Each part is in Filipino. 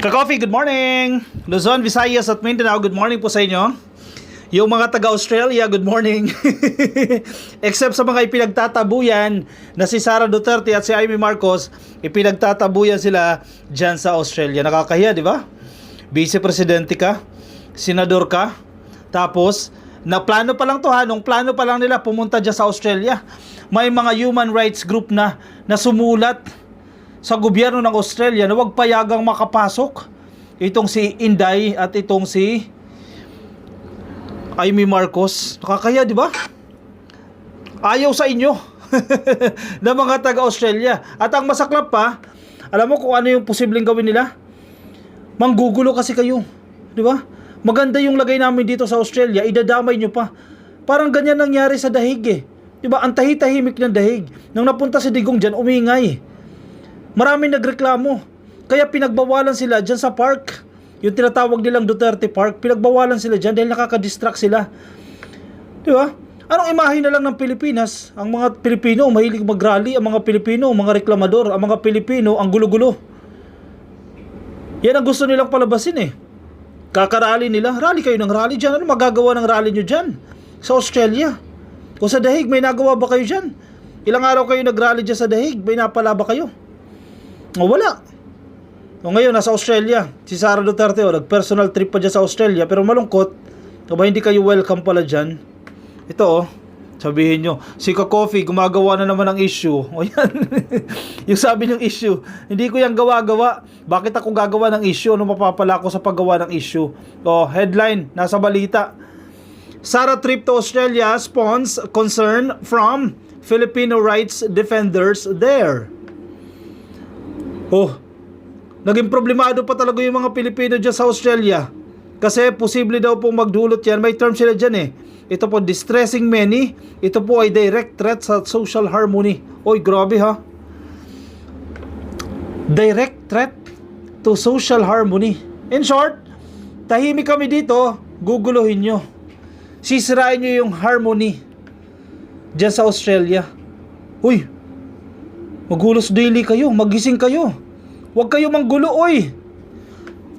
Ka-coffee, good morning! Luzon, Visayas at Mindanao, good morning po sa inyo. Yung mga taga-Australia, good morning. Except sa mga ipinagtatabuyan na si Sara Duterte at si Amy Marcos, ipinagtatabuyan sila dyan sa Australia. Nakakahiya, di ba? Vice-presidente ka, senador ka, tapos, na plano pa lang to ha, nung plano pa lang nila pumunta dyan sa Australia, may mga human rights group na, na sumulat sa gobyerno ng Australia na huwag payagang makapasok itong si Inday at itong si Amy Marcos. Nakakaya, di ba? Ayaw sa inyo ng mga taga-Australia. At ang masaklap pa, alam mo kung ano yung posibleng gawin nila? Manggugulo kasi kayo. Di ba? Maganda yung lagay namin dito sa Australia, idadamay nyo pa. Parang ganyan nangyari sa dahig eh. Di ba? Ang tahi-tahimik ng dahig. Nung napunta si Digong dyan, umingay. Maraming nagreklamo. Kaya pinagbawalan sila dyan sa park. Yung tinatawag nilang Duterte Park, pinagbawalan sila dyan dahil nakaka-distract sila. Di ba? Anong imahe na lang ng Pilipinas? Ang mga Pilipino, mahilig mag-rally. Ang mga Pilipino, mga reklamador. Ang mga Pilipino, ang gulo-gulo. Yan ang gusto nilang palabasin eh. Kakarally nila. Rally kayo ng rally dyan. Ano magagawa ng rally nyo dyan? Sa Australia. O sa Dahig, may nagawa ba kayo dyan? Ilang araw kayo nag-rally dyan sa Dahig? May napala ba kayo? O wala. O ngayon, nasa Australia. Si Sara Duterte, o, nag-personal trip pa dyan sa Australia. Pero malungkot. O ba hindi kayo welcome pala dyan? Ito oh. Sabihin nyo, si Coffee gumagawa na naman ng issue. O yan. yung sabi ng issue, hindi ko yung gawa-gawa. Bakit ako gagawa ng issue? Ano mapapala ko sa paggawa ng issue? O, headline, nasa balita. Sara trip to Australia spawns concern from Filipino rights defenders there. Oh, naging problemado pa talaga yung mga Pilipino dyan sa Australia. Kasi posible daw pong magdulot yan. May term sila dyan eh. Ito po, distressing many. Ito po ay direct threat sa social harmony. Oy, grabe ha. Direct threat to social harmony. In short, tahimik kami dito, guguluhin nyo. Sisirain nyo yung harmony dyan sa Australia. Uy, magulos daily kayo, magising kayo. Huwag kayo manggulo, oy.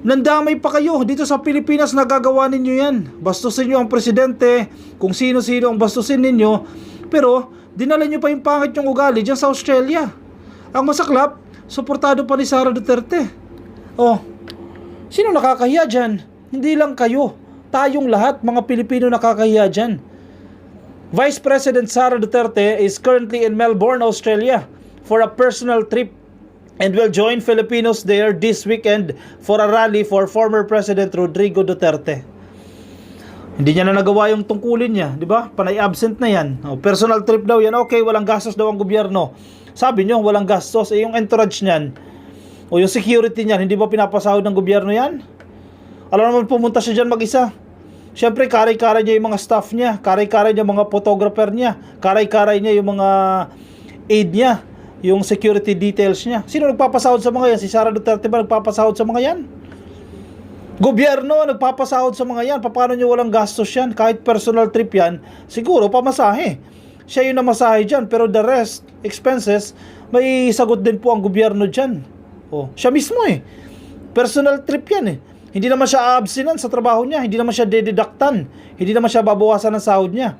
Nandamay pa kayo. Dito sa Pilipinas nagagawa ninyo yan. Bastusin nyo ang presidente, kung sino-sino ang bastusin ninyo. Pero, dinala nyo pa yung pangit yung ugali dyan sa Australia. Ang masaklap, suportado pa ni Sara Duterte. Oh, sino nakakahiya dyan? Hindi lang kayo. Tayong lahat, mga Pilipino nakakahiya dyan. Vice President Sara Duterte is currently in Melbourne, Australia for a personal trip and will join Filipinos there this weekend for a rally for former President Rodrigo Duterte. Hindi niya na nagawa yung tungkulin niya, di ba? Panay absent na yan. O, personal trip daw yan. Okay, walang gastos daw ang gobyerno. Sabi niyo, walang gastos. Eh, yung entourage niyan, o yung security niyan, hindi ba pinapasahod ng gobyerno yan? Alam naman pumunta siya dyan mag-isa. Siyempre, karay-karay niya yung mga staff niya. Karay-karay niya mga photographer niya. Karay-karay niya yung mga aid niya. Yung security details niya. Sino nagpapasahod sa mga yan? Si Sara Duterte ba nagpapasahod sa mga yan? Gobyerno nagpapasahod sa mga yan. Paano nyo walang gastos yan? Kahit personal trip yan, siguro pamasahe. Siya yung namasahe dyan. Pero the rest, expenses, may sagot din po ang gobyerno dyan. Oh, siya mismo eh. Personal trip yan eh. Hindi naman siya absinan sa trabaho niya. Hindi naman siya dededaktan. Hindi naman siya babawasan ng sahod niya.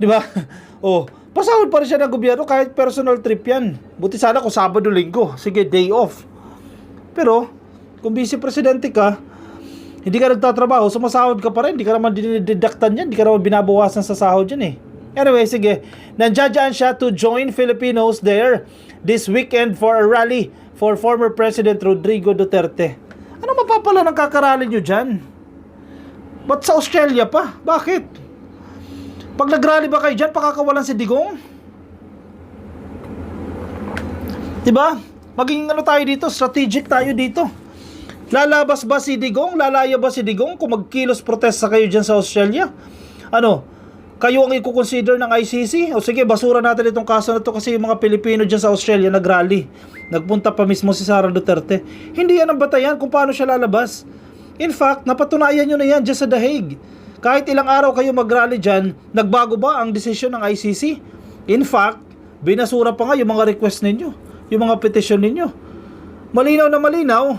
Di ba? oh, pasahod pa rin siya ng gobyerno kahit personal trip yan. Buti sana kung Sabado, Linggo. Sige, day off. Pero, kung vice presidente ka, hindi ka nagtatrabaho, sumasahod ka pa rin. Hindi ka naman dinididaktan yan. Hindi ka naman binabawasan sa sahod yan eh. Anyway, sige. Nandiyan siya to join Filipinos there this weekend for a rally for former President Rodrigo Duterte. Ano mapapala ng kakarali nyo dyan? Ba't sa Australia pa? Bakit? Pag nag-rally ba kayo dyan, pakakawalan si Digong? Diba? Maging ano tayo dito, strategic tayo dito. Lalabas ba si Digong? Lalaya ba si Digong kung magkilos protesta kayo dyan sa Australia? Ano? Kayo ang i-consider ng ICC? O sige, basura natin itong kaso na to kasi yung mga Pilipino dyan sa Australia nag-rally. Nagpunta pa mismo si Sara Duterte. Hindi yan ang batayan kung paano siya lalabas. In fact, napatunayan nyo na yan dyan sa Dahig. Kahit ilang araw kayo mag-rally dyan, nagbago ba ang desisyon ng ICC? In fact, binasura pa nga yung mga request ninyo, yung mga petition ninyo. Malinaw na malinaw,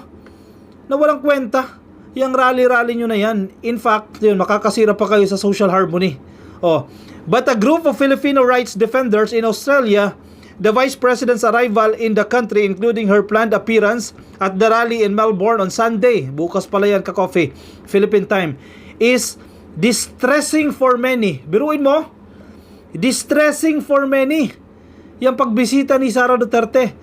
na walang kwenta. Yang rally-rally nyo na yan. In fact, yun, makakasira pa kayo sa social harmony. Oh. But a group of Filipino rights defenders in Australia, the Vice President's arrival in the country including her planned appearance at the rally in Melbourne on Sunday, bukas pala yan ka-coffee, Philippine time, is distressing for many. Biruin mo, distressing for many. Yung pagbisita ni Sara Duterte.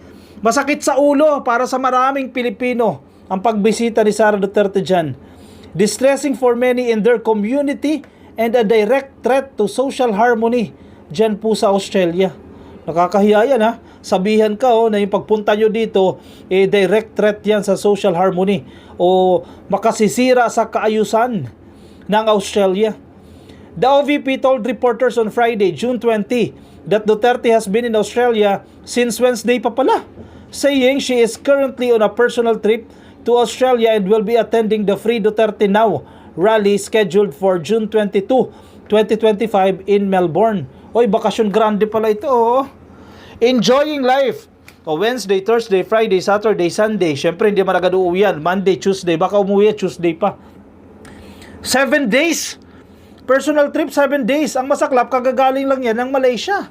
Masakit sa ulo para sa maraming Pilipino ang pagbisita ni Sara Duterte dyan. Distressing for many in their community and a direct threat to social harmony dyan po sa Australia. Nakakahiya yan ha. Sabihan ka oh, na yung pagpunta nyo dito, eh, direct threat yan sa social harmony o makasisira sa kaayusan ng Australia. The OVP told reporters on Friday, June 20, that Duterte has been in Australia since Wednesday pa pala, saying she is currently on a personal trip to Australia and will be attending the Free Duterte Now rally scheduled for June 22, 2025 in Melbourne. Oy, bakasyon grande pala ito. Oh. Enjoying life. O Wednesday, Thursday, Friday, Saturday, Sunday. Siyempre, hindi man agad uuwi yan. Monday, Tuesday. Baka umuwi Tuesday pa. Seven days. Personal trip, seven days. Ang masaklap, kagagaling lang yan ng Malaysia.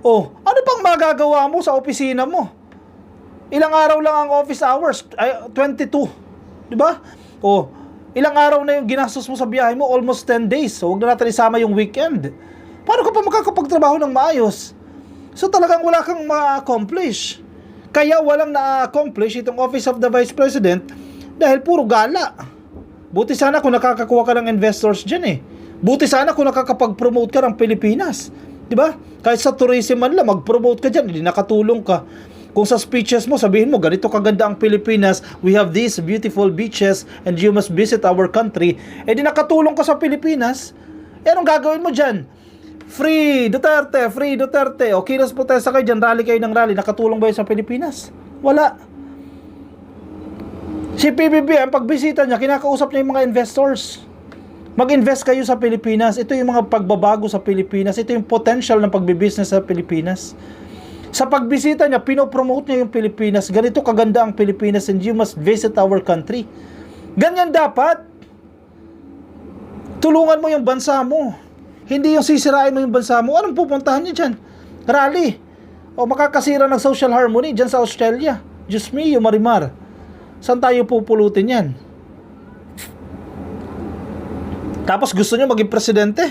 Oh, ano pang magagawa mo sa opisina mo? Ilang araw lang ang office hours? Ay, 22. Di ba? Oh, ilang araw na yung ginastos mo sa biyahe mo? Almost 10 days. So, huwag na natin isama yung weekend. Paano ka pa makakapagtrabaho ng maayos? So, talagang wala kang ma-accomplish. Kaya walang na-accomplish itong Office of the Vice President dahil puro gala. Buti sana kung nakakakuha ka ng investors dyan eh. Buti sana kung nakakapag-promote ka ng Pilipinas. ba? Kahit sa tourism man lang, mag-promote ka dyan, hindi nakatulong ka. Kung sa speeches mo, sabihin mo, ganito kaganda ang Pilipinas, we have these beautiful beaches, and you must visit our country. Eh di nakatulong ka sa Pilipinas, eh anong gagawin mo dyan? Free Duterte, free Duterte. O kilos protesta kayo dyan, rally kayo ng rally. Nakatulong ba yun sa Pilipinas? Wala. Si PBB, pagbisita niya, kinakausap niya yung mga investors. Mag-invest kayo sa Pilipinas. Ito yung mga pagbabago sa Pilipinas. Ito yung potential ng pagbibusiness sa Pilipinas. Sa pagbisita niya, pinopromote niya yung Pilipinas. Ganito kaganda ang Pilipinas and you must visit our country. Ganyan dapat. Tulungan mo yung bansa mo. Hindi yung sisirain mo yung bansa mo. Anong pupuntahan niya dyan? Rally. O makakasira ng social harmony dyan sa Australia. Diyos me, yung marimar. Saan tayo pupulutin yan? Tapos gusto niyo maging presidente?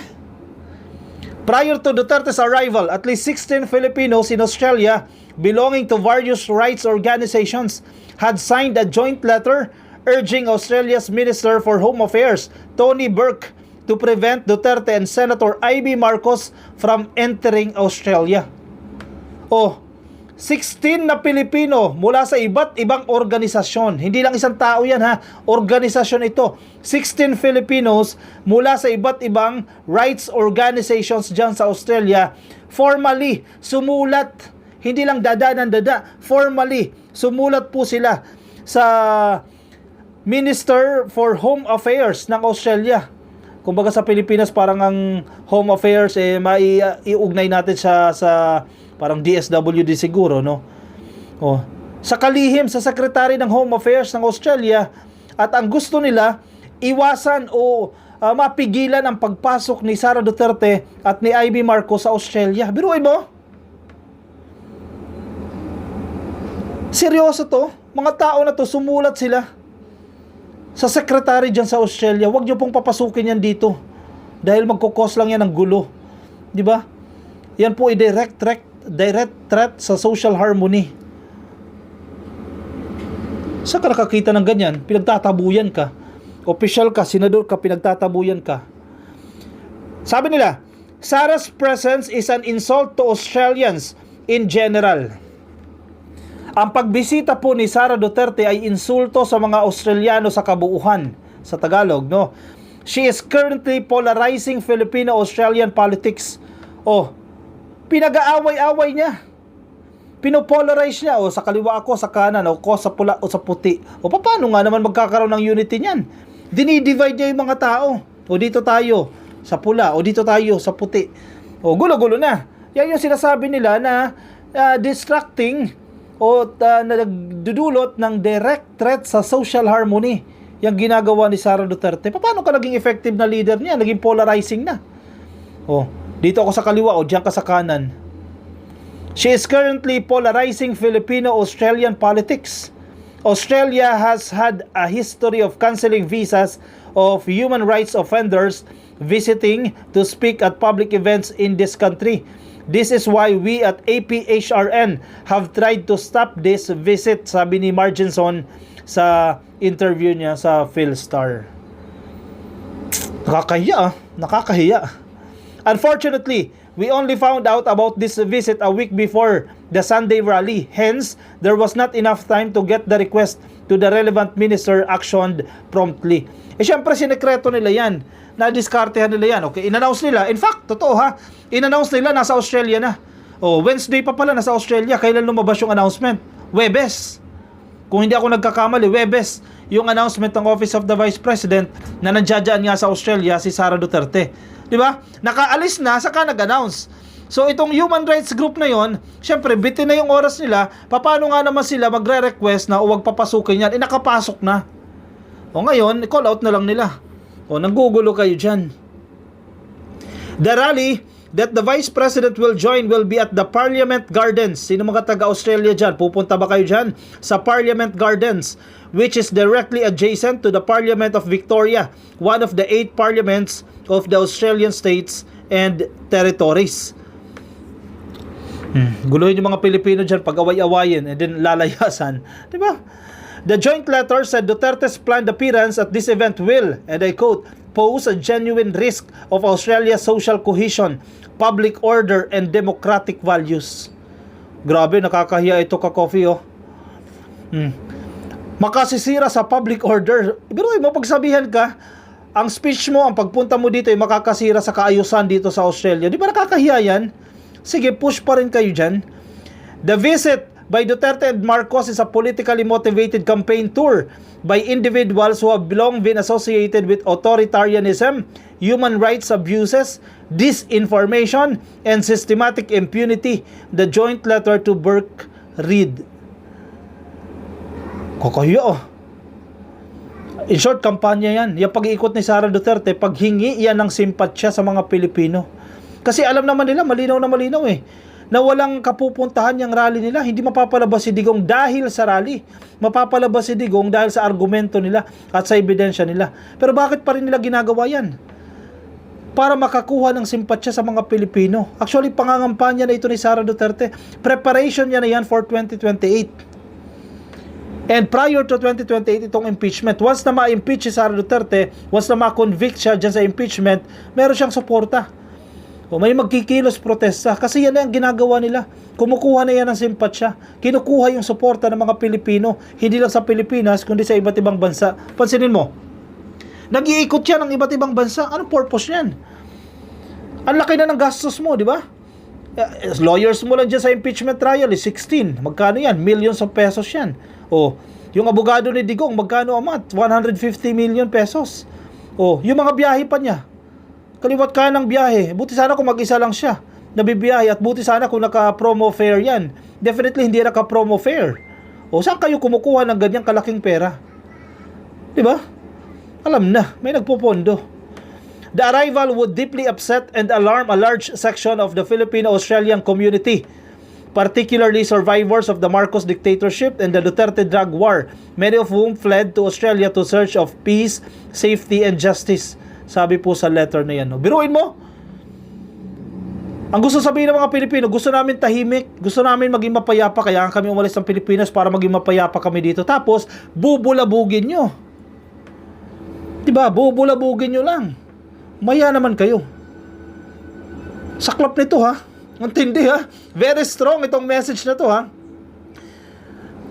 Prior to Duterte's arrival, at least 16 Filipinos in Australia belonging to various rights organizations had signed a joint letter urging Australia's Minister for Home Affairs, Tony Burke, to prevent Duterte and Senator Ivy Marcos from entering Australia. Oh, 16 na Pilipino mula sa iba't ibang organisasyon. Hindi lang isang tao yan ha, organisasyon ito. 16 Filipinos mula sa iba't ibang rights organizations dyan sa Australia formally sumulat, hindi lang dada ng dada, formally sumulat po sila sa Minister for Home Affairs ng Australia. Kumbaga sa Pilipinas parang ang Home Affairs eh mai-iugnay natin sa sa parang DSWD siguro no. Oh, sa kalihim sa Secretary ng Home Affairs ng Australia at ang gusto nila iwasan o ah, mapigilan ang pagpasok ni Sara Duterte at ni Ivy Marcos sa Australia. Biruin mo? Seryoso to? Mga tao na to sumulat sila sa secretary dyan sa Australia, wag niyo pong papasukin yan dito. Dahil magkukos lang yan ng gulo. Di ba? Yan po ay direct threat, sa social harmony. Saan ka nakakita ng ganyan? Pinagtatabuyan ka. Official ka, senador ka, pinagtatabuyan ka. Sabi nila, Sarah's presence is an insult to Australians in general. Ang pagbisita po ni Sara Duterte ay insulto sa mga Australiano sa kabuuhan sa Tagalog, no? She is currently polarizing Filipino-Australian politics. Oh, pinag-aaway-away niya. Pinopolarize niya, o sa kaliwa ako, sa kanan, o ko sa pula, o sa puti. O paano nga naman magkakaroon ng unity niyan? Dinidivide niya yung mga tao. O dito tayo, sa pula, o dito tayo, sa puti. O gulo-gulo na. Yan yung sinasabi nila na uh, distracting o uh, nagdudulot ng direct threat sa social harmony yung ginagawa ni Sara Duterte. Paano ka naging effective na leader niya? Naging polarizing na. Oh, dito ako sa kaliwa o diyan ka sa kanan. She is currently polarizing Filipino-Australian politics. Australia has had a history of canceling visas of human rights offenders visiting to speak at public events in this country. This is why we at APHRN have tried to stop this visit, sabi ni Marginson sa interview niya sa Philstar. Nakakahiya ah. Nakakahiya. Unfortunately, we only found out about this visit a week before the Sunday rally. Hence, there was not enough time to get the request to the relevant minister actioned promptly. Eh syempre sinekreto nila yan. Na-discartehan nila yan. Okay, in-announce nila. In fact, totoo ha. In-announce nila nasa Australia na. Oh, Wednesday pa pala nasa Australia. Kailan lumabas yung announcement? Webes. Kung hindi ako nagkakamali, Webes, yung announcement ng Office of the Vice President na nandiyadyaan nga sa Australia si Sara Duterte. Di ba? Nakaalis na, saka nag-announce. So itong human rights group na yon, syempre bitin na yung oras nila, paano nga naman sila magre-request na huwag papasukin yan? Eh nakapasok na. O ngayon, call out na lang nila. O nanggugulo kayo dyan. The rally that the Vice President will join will be at the Parliament Gardens. Sino mga taga-Australia dyan? Pupunta ba kayo dyan? Sa Parliament Gardens, which is directly adjacent to the Parliament of Victoria, one of the eight parliaments of the Australian states and territories. Hmm. Guluhin yung mga Pilipino dyan pag away-awayin and then lalayasan. Di ba? The joint letter said Duterte's planned appearance at this event will, and I quote, pose a genuine risk of Australia's social cohesion, public order, and democratic values. Grabe, nakakahiya ito ka coffee oh. Hmm. Makasisira sa public order. Pero mo pagsabihan ka, ang speech mo, ang pagpunta mo dito ay makakasira sa kaayusan dito sa Australia. Di ba nakakahiya yan? Sige, push pa rin kayo dyan. The visit by Duterte and Marcos is a politically motivated campaign tour by individuals who have long been associated with authoritarianism, human rights abuses, disinformation, and systematic impunity. The joint letter to Burke Reed. Kakahiya oh. In short, kampanya yan. Yung pag-iikot ni Sara Duterte, paghingi yan ng simpatsya sa mga Pilipino. Kasi alam naman nila, malinaw na malinaw eh, na walang kapupuntahan yung rally nila. Hindi mapapalabas si Digong dahil sa rally. Mapapalabas si Digong dahil sa argumento nila at sa ebidensya nila. Pero bakit pa rin nila ginagawa yan? Para makakuha ng simpatsya sa mga Pilipino. Actually, pangangampanya na ito ni Sara Duterte. Preparation niya na yan for 2028. And prior to 2028 itong impeachment, once na ma-impeach si Sara Duterte, once na ma-convict siya dyan sa impeachment, meron siyang suporta. O may magkikilos protesta kasi yan ang ginagawa nila. Kumukuha na yan ng simpatsya. Kinukuha yung suporta ng mga Pilipino, hindi lang sa Pilipinas, kundi sa iba't ibang bansa. Pansinin mo, nag-iikot yan ng iba't ibang bansa. Anong purpose yan? Ang laki na ng gastos mo, di ba? Eh, lawyers mo lang dyan sa impeachment trial is 16. Magkano yan? Millions of pesos yan. O, yung abogado ni Digong, magkano a month? 150 million pesos. O, yung mga biyahe pa niya. Kaliwat ka ng biyahe. Buti sana kung mag-isa lang siya nabibiyahe at buti sana kung naka-promo fare yan. Definitely hindi naka-promo fare. O, saan kayo kumukuha ng ganyang kalaking pera? Di ba? Alam na, may nagpopondo. The arrival would deeply upset and alarm a large section of the Filipino-Australian community, particularly survivors of the Marcos dictatorship and the Duterte drug war, many of whom fled to Australia to search of peace, safety, and justice. Sabi po sa letter na yan. No? Biruin mo, ang gusto sabihin ng mga Pilipino, gusto namin tahimik, gusto namin maging mapayapa, kaya kami umalis ng Pilipinas para maging mapayapa kami dito. Tapos, bubulabugin nyo. Diba? Bubulabugin nyo lang. Maya naman kayo. Saklap nito ha. Ang tindi ha. Very strong itong message na to ha.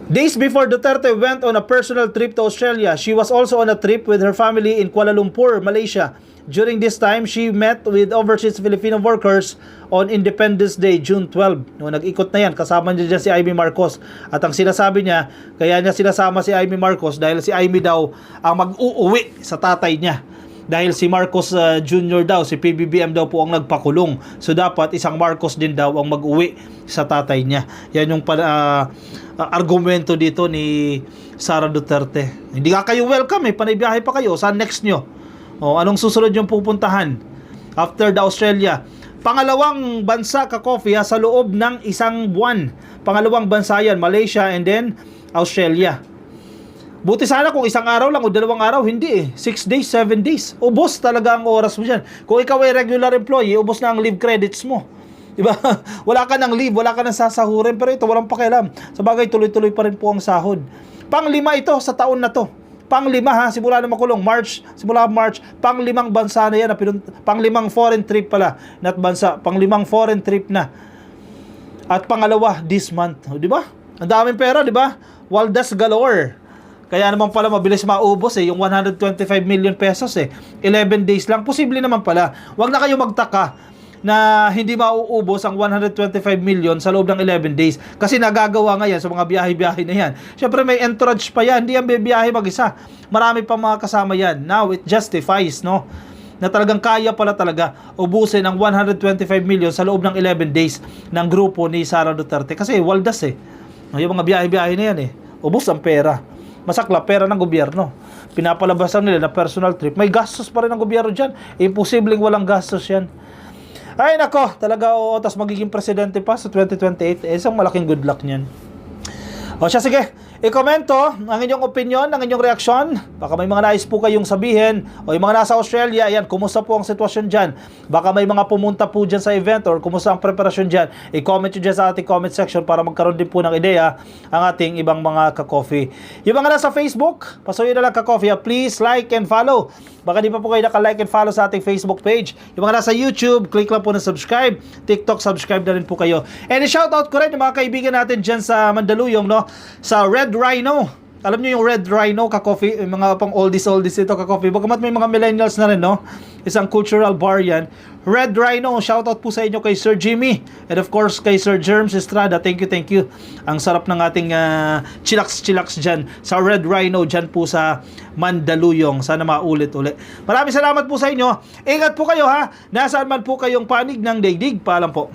Days before Duterte went on a personal trip to Australia, she was also on a trip with her family in Kuala Lumpur, Malaysia. During this time, she met with overseas Filipino workers on Independence Day, June 12. No, nag-ikot na yan, kasama niya dyan si Amy Marcos. At ang sinasabi niya, kaya niya sinasama si Amy Marcos dahil si Amy daw ang mag-uuwi sa tatay niya. Dahil si Marcos uh, Jr. daw, si PBBM daw po ang nagpakulong. So dapat isang Marcos din daw ang mag-uwi sa tatay niya. Yan yung pa- uh, argumento dito ni Sara Duterte. Hindi nga kayo welcome eh, panibiyahe pa kayo. Saan next nyo? O, anong susunod yung pupuntahan? After the Australia. Pangalawang bansa ka coffee sa loob ng isang buwan. Pangalawang bansa yan, Malaysia and then Australia. Buti sana kung isang araw lang o dalawang araw, hindi eh. 6 days, 7 days. Ubos talaga ang oras mo dyan. Kung ikaw ay regular employee, ubos na ang leave credits mo. Diba? wala ka ng leave, wala ka ng sasahurin, pero ito walang pakialam. Sa bagay, tuloy-tuloy pa rin po ang sahod. Panglima ito sa taon na to. Panglima ha, simula na makulong, March, simula March, panglimang bansa na yan, na pinun- panglimang foreign trip pala, not bansa, panglimang foreign trip na. At pangalawa, this month. Di ba? Ang daming pera, di ba? Waldas galore. Kaya naman pala mabilis maubos eh, yung 125 million pesos eh. 11 days lang. Posible naman pala. Huwag na kayo magtaka na hindi mauubos ang 125 million sa loob ng 11 days. Kasi nagagawa nga yan sa mga biyahe-biyahe na yan. Siyempre may entourage pa yan. Hindi yan biyahe mag-isa. Marami pa mga kasama yan. Now, it justifies, no? na talagang kaya pala talaga ubusin ang 125 million sa loob ng 11 days ng grupo ni Sara Duterte. Kasi waldas eh. Yung mga biyahe-biyahe na yan eh. Ubus ang pera. Masakla, pera ng gobyerno. Pinapalabasan nila na personal trip. May gastos pa rin ng gobyerno dyan. Imposibleng walang gastos yan. Ay nako, talaga oo, tas magiging presidente pa sa 2028. Eh, isang malaking good luck niyan. O siya, sige. I-komento ang inyong opinion, ang inyong reaksyon. Baka may mga nais po kayong sabihin. O yung mga nasa Australia, ayan, kumusta po ang sitwasyon dyan? Baka may mga pumunta po dyan sa event or kumusta ang preparasyon dyan. I-comment nyo dyan sa ating comment section para magkaroon din po ng ideya ang ating ibang mga ka-coffee. Yung mga nasa Facebook, pasuyo na lang ka-coffee. ha. Please like and follow. Baka di pa po kayo naka-like and follow sa ating Facebook page. Yung mga nasa YouTube, click lang po na subscribe. TikTok, subscribe na rin po kayo. And shoutout ko rin yung mga kaibigan natin dyan sa Mandaluyong, no? Sa Red Rhino. Alam niyo yung Red Rhino, ka-coffee, yung mga pang oldies oldies ito ka-coffee. Bagamat may mga millennials na rin, no? Isang cultural bar yan. Red Rhino, shoutout po sa inyo kay Sir Jimmy. And of course, kay Sir Germs Estrada. Thank you, thank you. Ang sarap ng ating uh, chillax-chillax dyan sa Red Rhino dyan po sa Mandaluyong. Sana maulit ulit. Maraming salamat po sa inyo. Ingat po kayo ha. Nasaan man po kayong panig ng daigdig. Paalam po.